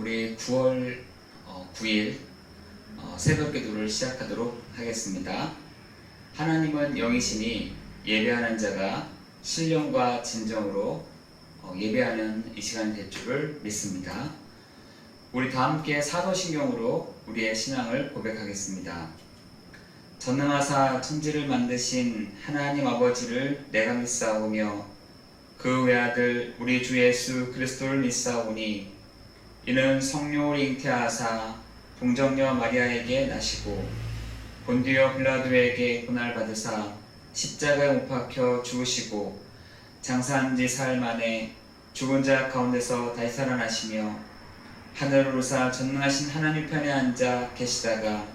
우리 9월 9일 어, 새벽 기도를 시작하도록 하겠습니다. 하나님은 영이시니 예배하는 자가 신령과 진정으로 어, 예배하는 이 시간 될 줄을 믿습니다. 우리 다 함께 사도신경으로 우리의 신앙을 고백하겠습니다. 전능하사 천지를 만드신 하나님 아버지를 내가 믿사오며 그 외아들 우리 주 예수 그리스도를 믿사오니 이는 성령을 잉태하사 동정녀 마리아에게 나시고 본디오 빌라도에게 고날 받으사 십자가에 못 박혀 죽으시고 장사한 지 사흘 만에 죽은 자 가운데서 다시 살아나시며 하늘을 오사 전능하신 하나님 편에 앉아 계시다가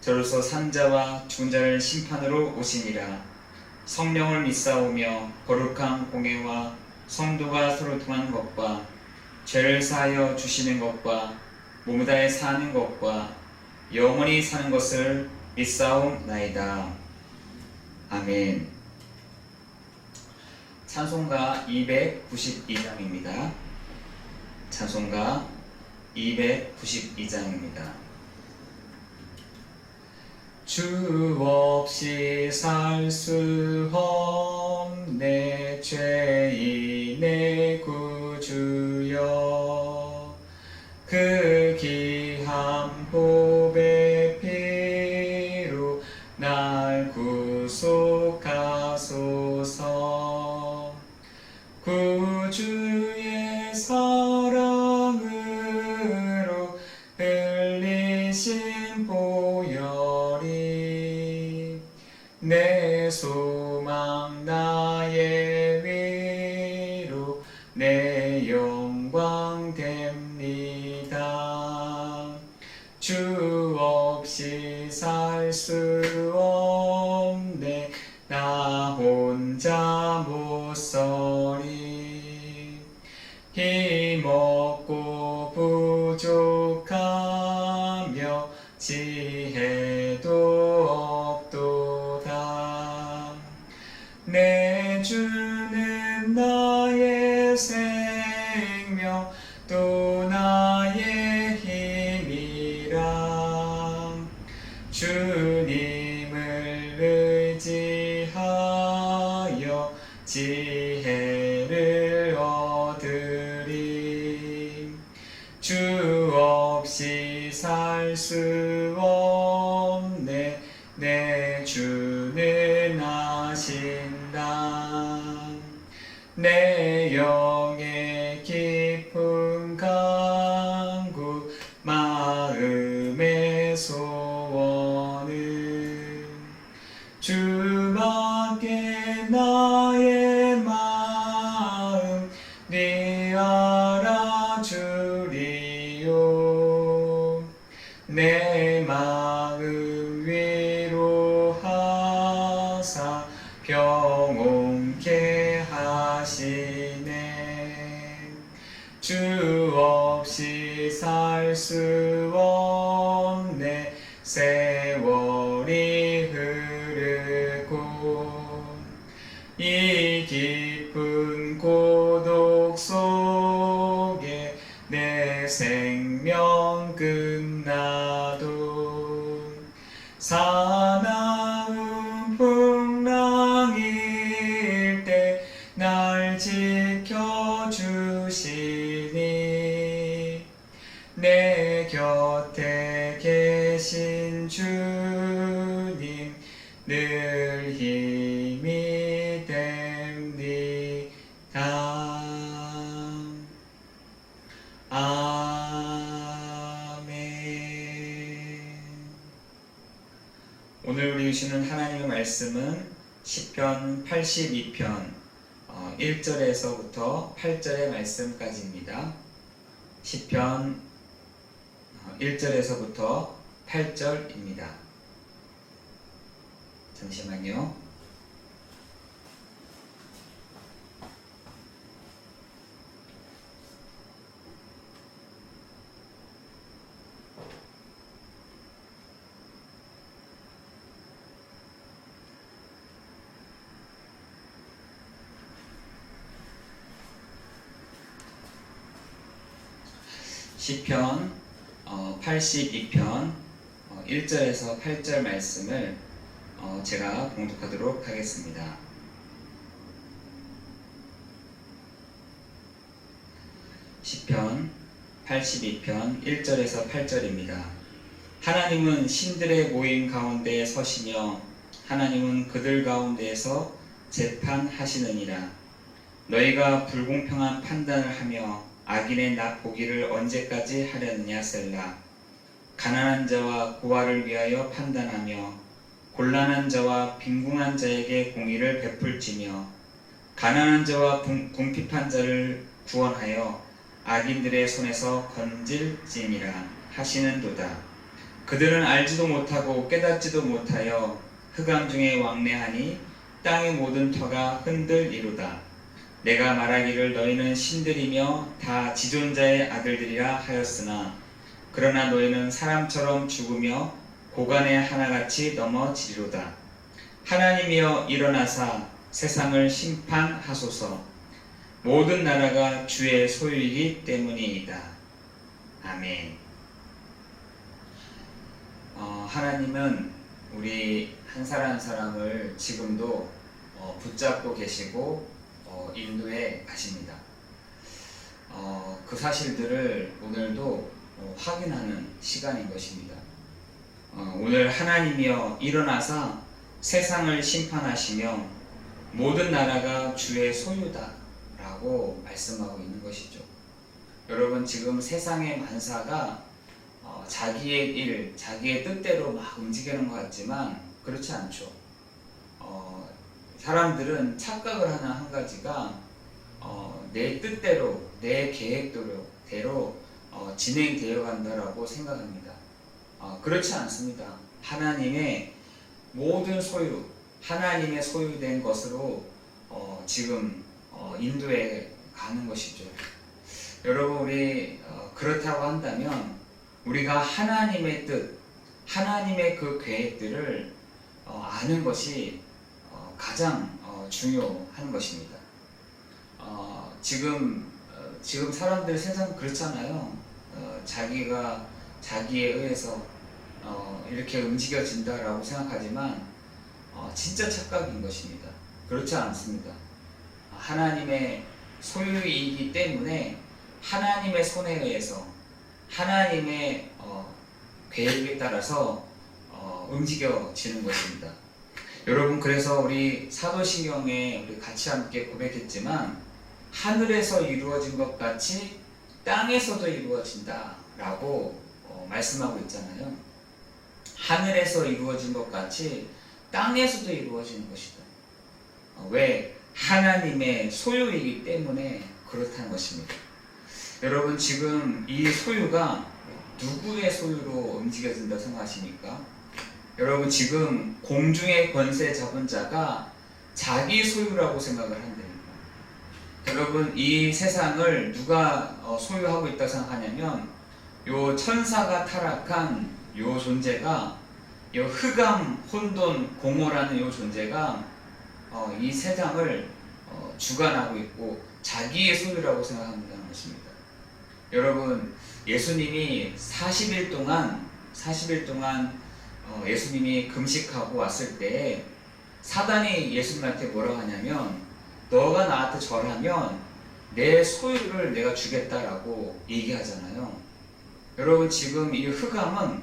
저로서 산자와 죽은 자를 심판으로 오시니라. 성령을 믿사오며 거룩한 공예와 성도가 서로 통하는 것과 죄를 사하여 주시는 것과 몸을 다해 사는 것과 영원히 사는 것을 믿사옵나이다. 아멘. 찬송가 292장입니다. 찬송가 292장입니다. 주 없이 살 수 없네 죄인의 지혜도 없도다. 내 주는 나의 생 내 영 살수없 주시는 하나님의 말씀은 시편 82편 1절에서부터 8절의 말씀까지입니다. 시편 1절에서부터 8절입니다. 잠시만요. 시편 어, 82편 어, 1절에서 8절 말씀을 어, 제가 봉독하도록 하겠습니다. 시편 82편 1절에서 8절입니다. 하나님은 신들의 모임 가운데 서시며 하나님은 그들 가운데에서 재판하시느니라. 너희가 불공평한 판단을 하며 악인의 나 보기를 언제까지 하려느냐 셀라. 가난한 자와 고아를 위하여 판단하며 곤란한 자와 빈궁한 자에게 공의를 베풀지며 가난한 자와 궁- 궁핍한 자를 구원하여 악인들의 손에서 건질지니라 하시는도다. 그들은 알지도 못하고 깨닫지도 못하여 흑암 중에 왕래하니 땅의 모든 터가 흔들리로다. 내가 말하기를 너희는 신들이며 다 지존자의 아들들이라 하였으나 그러나 너희는 사람처럼 죽으며 고간의 하나같이 넘어지리로다. 하나님이여 일어나사 세상을 심판하소서. 모든 나라가 주의 소유이기 때문이다. 아멘. 어, 하나님은 우리 한 사람 한 사람을 지금도 어, 붙잡고 계시고 어, 인도해 가십니다. 어, 그 사실들을 오늘도 어, 확인하는 시간인 것입니다. 어, 오늘 하나님이여 일어나사 세상을 심판하시며 모든 나라가 주의 소유다 라고 말씀하고 있는 것이죠. 여러분 지금 세상의 만사가 어, 자기의 일, 자기의 뜻대로 막 움직이는 것 같지만 그렇지 않죠. 어, 사람들은 착각을 하는 한 가지가 어, 내 뜻대로, 내 계획대로 대로 어, 진행되어 간다라고 생각합니다. 어, 그렇지 않습니다. 하나님의 모든 소유, 하나님의 소유된 것으로 어, 지금 어, 인도에 가는 것이죠. 여러분 우리 어, 그렇다고 한다면 우리가 하나님의 뜻, 하나님의 그 계획들을 어, 아는 것이 어, 가장 어, 중요한 것입니다. 어, 지금 어, 지금 사람들 세상 그렇잖아요. 어, 자기가 자기에 의해서 어, 이렇게 움직여진다라고 생각하지만 어, 진짜 착각인 것입니다. 그렇지 않습니다. 하나님의 소유이기 때문에 하나님의 손에 의해서 하나님의 어, 계획에 따라서 어, 움직여지는 것입니다. 여러분 그래서 우리 사도신경에 우리 같이 함께 고백했지만 하늘에서 이루어진 것 같이 땅에서도 이루어진다라고 어, 말씀하고 있잖아요. 하늘에서 이루어진 것 같이 땅에서도 이루어지는 것이다. 어, 왜? 하나님의 소유이기 때문에 그렇다는 것입니다. 여러분 지금 이 소유가 누구의 소유로 움직여진다 생각하십니까? 여러분 지금 공중의 권세 잡은 자가 자기 소유라고 생각을 한답니다. 여러분 이 세상을 누가 어, 소유하고 있다 생각하냐면 요 천사가 타락한 요 존재가 요 흑암, 혼돈, 공허라는 요 존재가 어, 이 세상을 어, 주관하고 있고 자기의 소유라고 생각한다는 것입니다. 여러분 예수님이 40일 동안 40일 동안 어, 예수님이 금식하고 왔을 때 사단이 예수님한테 뭐라고 하냐면 너가 나한테 절하면 내 소유를 내가 주겠다라고 얘기하잖아요. 여러분 지금 이 흑암은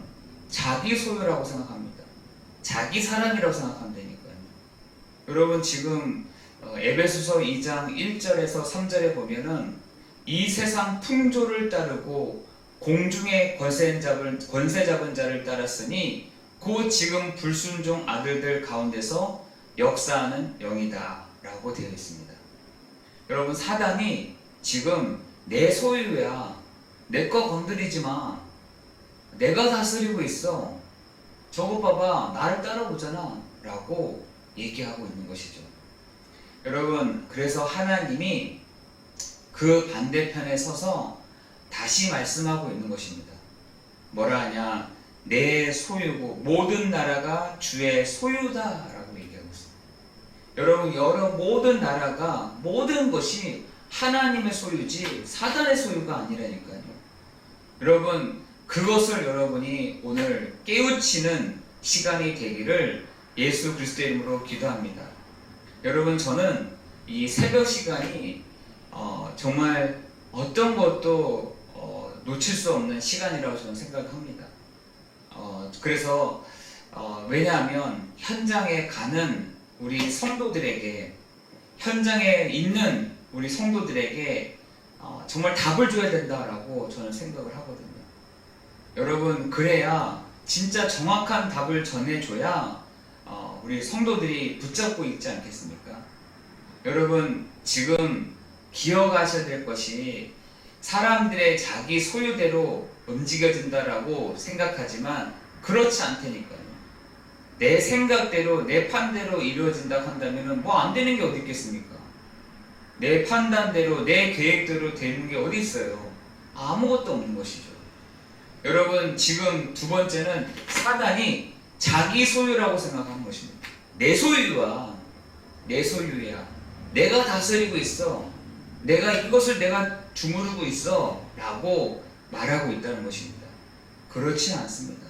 자기 소유라고 생각합니다. 자기 사랑이라고 생각한다니까요. 여러분 지금 어, 에베소서 2장 1절에서 3절에 보면은 이 세상 풍조를 따르고 공중의 권세 잡은 권세 잡은 자를 따랐으니 곧 지금 불순종 아들들 가운데서 역사하는 영이다 라고 되어 있습니다. 여러분 사단이 지금 내 소유야. 내 거 건드리지 마. 내가 다스리고 있어. 저거 봐봐. 나를 따라오잖아. 라고 얘기하고 있는 것이죠. 여러분, 그래서 하나님이 그 반대편에 서서 다시 말씀하고 있는 것입니다. 뭐라 하냐? 내 소유고 모든 나라가 주의 소유다라고 얘기하고 있습니다. 여러분, 여러 모든 나라가 모든 것이 하나님의 소유지 사단의 소유가 아니라니까요. 여러분 그것을 여러분이 오늘 깨우치는 시간이 되기를 예수 그리스도의 이름으로 기도합니다. 여러분 저는 이 새벽 시간이 어, 정말 어떤 것도 어, 놓칠 수 없는 시간이라고 저는 생각합니다. 어, 그래서 어, 왜냐하면 현장에 가는 우리 성도들에게 현장에 있는 우리 성도들에게 어, 정말 답을 줘야 된다라고 저는 생각을 하거든요. 여러분 그래야 진짜 정확한 답을 전해줘야 어, 우리 성도들이 붙잡고 있지 않겠습니까? 여러분 지금 기억하셔야 될 것이 사람들의 자기 소유대로 움직여진다라고 생각하지만 그렇지 않다니까요. 내 생각대로 내 판대로 이루어진다고 한다면 뭐 안 되는 게 어디 있겠습니까? 내 판단대로 내 계획대로 되는 게 어디 있어요? 아무것도 없는 것이죠. 여러분 지금 두 번째는 사단이 자기 소유라고 생각하는 것입니다. 내 소유야. 내 소유야. 내가 다스리고 있어. 내가 이것을 내가 주무르고 있어. 라고 말하고 있다는 것입니다. 그렇지 않습니다.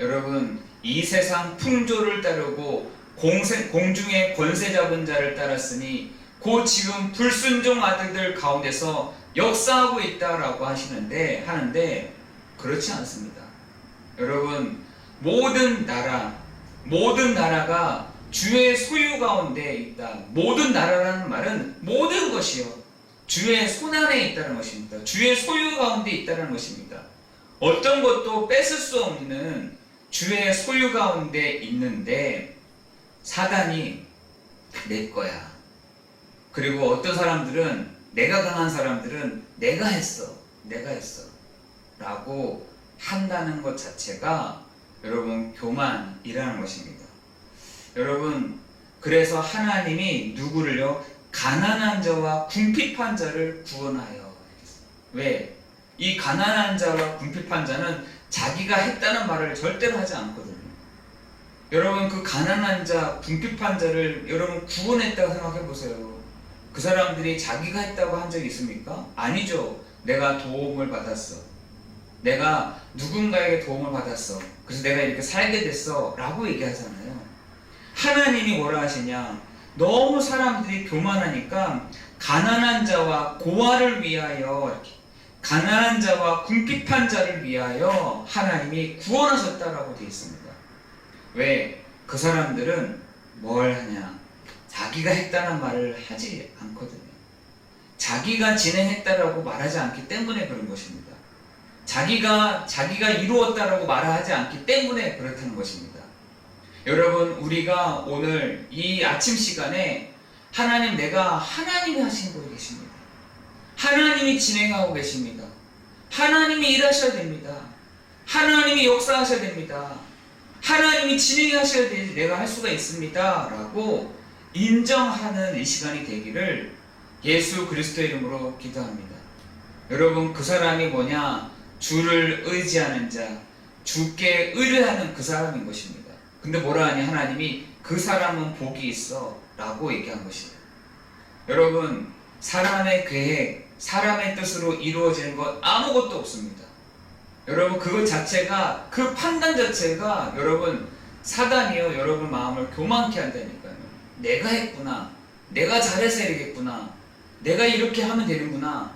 여러분, 이 세상 풍조를 따르고 공세, 공중의 권세 잡은 자를 따랐으니 곧 지금 불순종 아들들 가운데서 역사하고 있다라고 하시는데 하는데 그렇지 않습니다. 여러분 모든 나라 모든 나라가 주의 소유 가운데 있다. 모든 나라라는 말은 모든 것이요 주의 손 안에 있다는 것입니다. 주의 소유 가운데 있다는 것입니다. 어떤 것도 뺏을 수 없는 주의 소유 가운데 있는데 사단이 내 거야. 그리고 어떤 사람들은 내가 강한 사람들은 내가 했어. 내가 했어. 라고 한다는 것 자체가 여러분 교만이라는 것입니다. 여러분 그래서 하나님이 누구를요? 가난한 자와 궁핍한 자를 구원하여 왜? 이 가난한 자와 궁핍한 자는 자기가 했다는 말을 절대로 하지 않거든요. 여러분 그 가난한 자, 궁핍한 자를 여러분 구원했다고 생각해 보세요. 그 사람들이 자기가 했다고 한 적이 있습니까? 아니죠. 내가 도움을 받았어. 내가 누군가에게 도움을 받았어. 그래서 내가 이렇게 살게 됐어. 라고 얘기하잖아요. 하나님이 뭐라 하시냐? 너무 사람들이 교만하니까 가난한 자와 고아를 위하여 이렇게 가난한 자와 궁핍한 자를 위하여 하나님이 구원하셨다라고 되어 있습니다. 왜? 그 사람들은 뭘 하냐? 자기가 했다는 말을 하지 않거든요. 자기가 진행했다라고 말하지 않기 때문에 그런 것입니다. 자기가 자기가 이루었다라고 말하지 않기 때문에 그렇다는 것입니다. 여러분 우리가 오늘 이 아침 시간에 하나님 내가 하나님이 하신 분이 계십니다. 하나님이 진행하고 계십니다. 하나님이 일하셔야 됩니다. 하나님이 역사하셔야 됩니다. 하나님이 진행하셔야 되지 내가 할 수가 있습니다. 라고 인정하는 이 시간이 되기를 예수 그리스도의 이름으로 기도합니다. 여러분 그 사람이 뭐냐? 주를 의지하는 자, 주께 의뢰하는 그 사람인 것입니다. 근데 뭐라 하니 하나님이 그 사람은 복이 있어 라고 얘기한 것이다. 여러분 사람의 계획, 사람의 뜻으로 이루어지는 것 아무것도 없습니다. 여러분 그것 자체가 그 판단 자체가 여러분 사단이요 여러분 마음을 교만케 한다니까요. 내가 했구나. 내가 잘해서 이러겠구나. 내가 이렇게 하면 되는구나.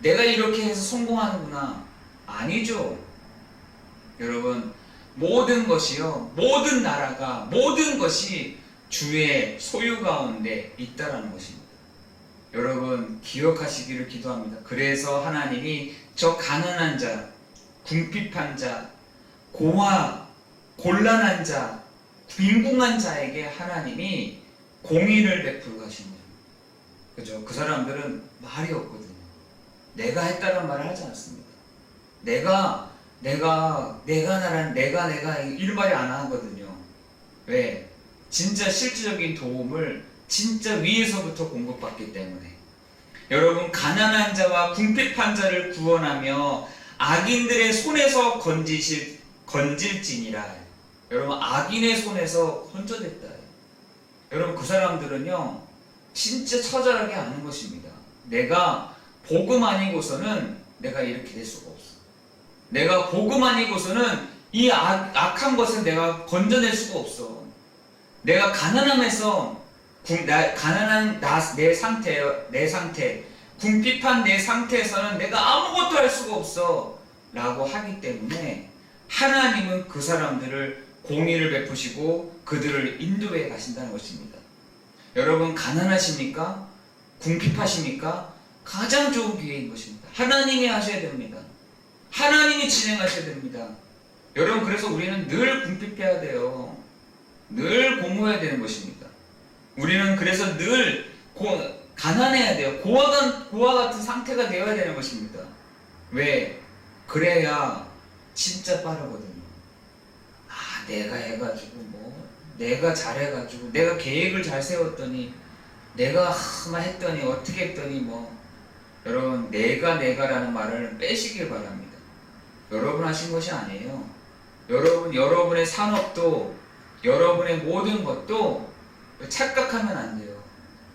내가 이렇게 해서 성공하는구나. 아니죠. 여러분 모든 것이요 모든 나라가 모든 것이 주의 소유 가운데 있다라는 것입니다. 여러분 기억하시기를 기도합니다. 그래서 하나님이 저 가난한 자, 궁핍한 자, 고아, 곤란한 자, 빈궁한 자에게 하나님이 공의를 베풀고 거예요. 그죠? 그 사람들은 말이 없거든요. 내가 했다는 말을 하지 않습니다. 내가, 내가, 내가 나란, 내가, 내가, 이런 말이 안 하거든요. 왜? 진짜 실질적인 도움을 진짜 위에서부터 공급받기 때문에. 여러분, 가난한 자와 궁핍한 자를 구원하며 악인들의 손에서 건지실, 건질지니라. 여러분, 악인의 손에서 건져냈다. 여러분, 그 사람들은요, 진짜 처절하게 아는 것입니다. 내가 복음 아니고서는 내가 이렇게 될 수가 없어. 내가 복음 아니고서는 이 악, 악한 것을 내가 건져낼 수가 없어. 내가 가난함에서 궁- 나- 가난한 나, 내 상태, 내 상태, 궁핍한 내 상태에서는 내가 아무것도 할 수가 없어. 라고 하기 때문에 하나님은 그 사람들을 공의를 베푸시고 그들을 인도해 가신다는 것입니다. 여러분 가난하십니까? 궁핍하십니까? 가장 좋은 기회인 것입니다. 하나님이 하셔야 됩니다. 하나님이 진행하셔야 됩니다. 여러분 그래서 우리는 늘 궁핍해야 돼요. 늘 공부해야 되는 것입니다. 우리는 그래서 늘 고, 가난해야 돼요. 같- 고와 같은 상태가 되어야 되는 것입니다. 왜? 그래야 진짜 빠르거든요. 아, 내가 해가지고 뭐, 내가 잘해가지고, 내가 계획을 잘 세웠더니, 내가 하마 했더니, 어떻게 했더니 뭐, 여러분, 내가 내가라는 말을 빼시길 바랍니다. 여러분 하신 것이 아니에요. 여러분, 여러분의 산업도, 여러분의 모든 것도 착각하면 안 돼요.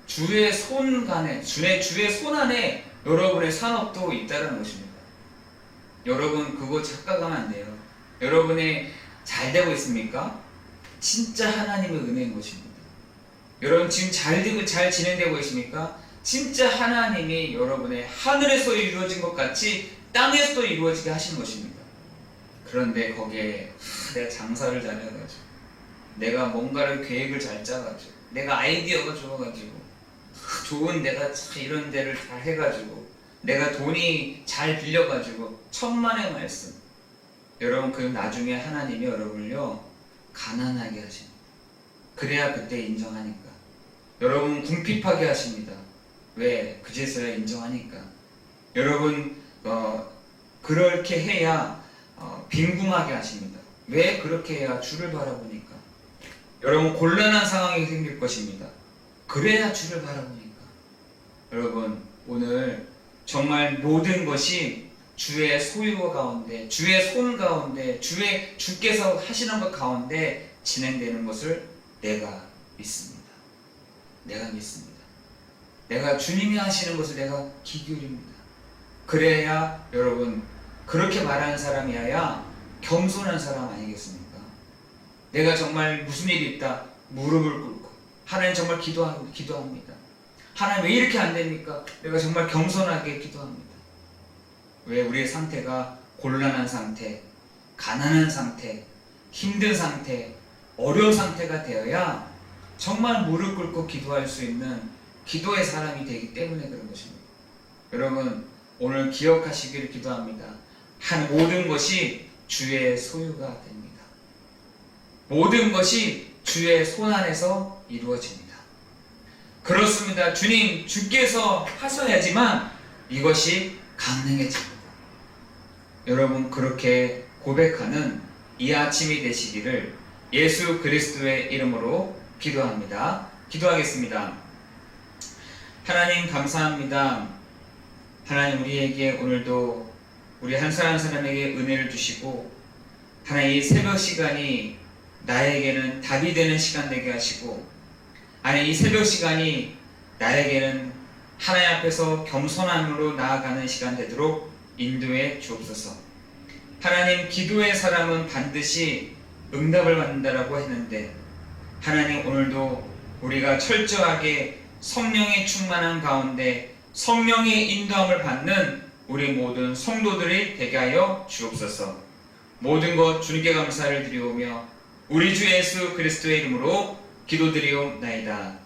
주의 손 간에, 주의, 주의 손 안에 여러분의 산업도 있다는 것입니다. 여러분, 그거 착각하면 안 돼요. 여러분이 잘 되고 있습니까? 진짜 하나님의 은혜인 것입니다. 여러분, 지금 잘 되고, 잘 진행되고 있습니까? 진짜 하나님이 여러분의 하늘에서 이루어진 것 같이 땅에서도 이루어지게 하신 것입니다. 그런데 거기에 하, 내가 장사를 잘해가지고 내가 뭔가를 계획을 잘 짜가지고 내가 아이디어가 좋아가지고 하, 좋은 내가 참 이런 데를 잘 해가지고 내가 돈이 잘 빌려가지고 천만의 말씀. 여러분 그 나중에 하나님이 여러분을요 가난하게 하십니다. 그래야 그때 인정하니까. 여러분 궁핍하게 하십니다. 왜? 그제서야 인정하니까. 여러분 어, 그렇게 해야 어, 빈궁하게 하십니다. 왜 그렇게 해야 주를 바라보니까 여러분 곤란한 상황이 생길 것입니다. 그래야 주를 바라보니까. 여러분 오늘 정말 모든 것이 주의 소유 가운데 주의 손 가운데 주의 주께서 하시는 것 가운데 진행되는 것을 내가 믿습니다. 내가 믿습니다. 내가 주님이 하시는 것을 내가 기울입니다. 그래야 여러분 그렇게 말하는 사람이어야 겸손한 사람 아니겠습니까? 내가 정말 무슨 일이 있다 무릎을 꿇고 하나님 정말 기도하고 기도합니다. 하나님 왜 이렇게 안 됩니까? 내가 정말 겸손하게 기도합니다. 왜 우리의 상태가 곤란한 상태, 가난한 상태, 힘든 상태, 어려운 상태가 되어야 정말 무릎 꿇고 기도할 수 있는 기도의 사람이 되기 때문에 그런 것입니다. 여러분 오늘 기억하시기를 기도합니다. 한 모든 것이 주의 소유가 됩니다. 모든 것이 주의 손 안에서 이루어집니다. 그렇습니다. 주님, 주께서 하셔야지만 이것이 가능해집니다. 여러분, 그렇게 고백하는 이 아침이 되시기를 예수 그리스도의 이름으로 기도합니다. 기도하겠습니다. 하나님, 감사합니다. 하나님, 우리에게 오늘도 우리 한 사람 한 사람에게 은혜를 주시고, 하나님, 이 새벽 시간이 나에게는 답이 되는 시간 되게 하시고, 아니 이 새벽 시간이 나에게는 하나님 앞에서 겸손함으로 나아가는 시간 되도록 인도해 주옵소서. 하나님 기도의 사람은 반드시 응답을 받는다라고 했는데 하나님 오늘도 우리가 철저하게 성령의 충만한 가운데 성령의 인도함을 받는 우리 모든 성도들이 되게 하여 주옵소서. 모든 것 주님께 감사를 드리오며 우리 주 예수 그리스도의 이름으로 기도드리옵나이다.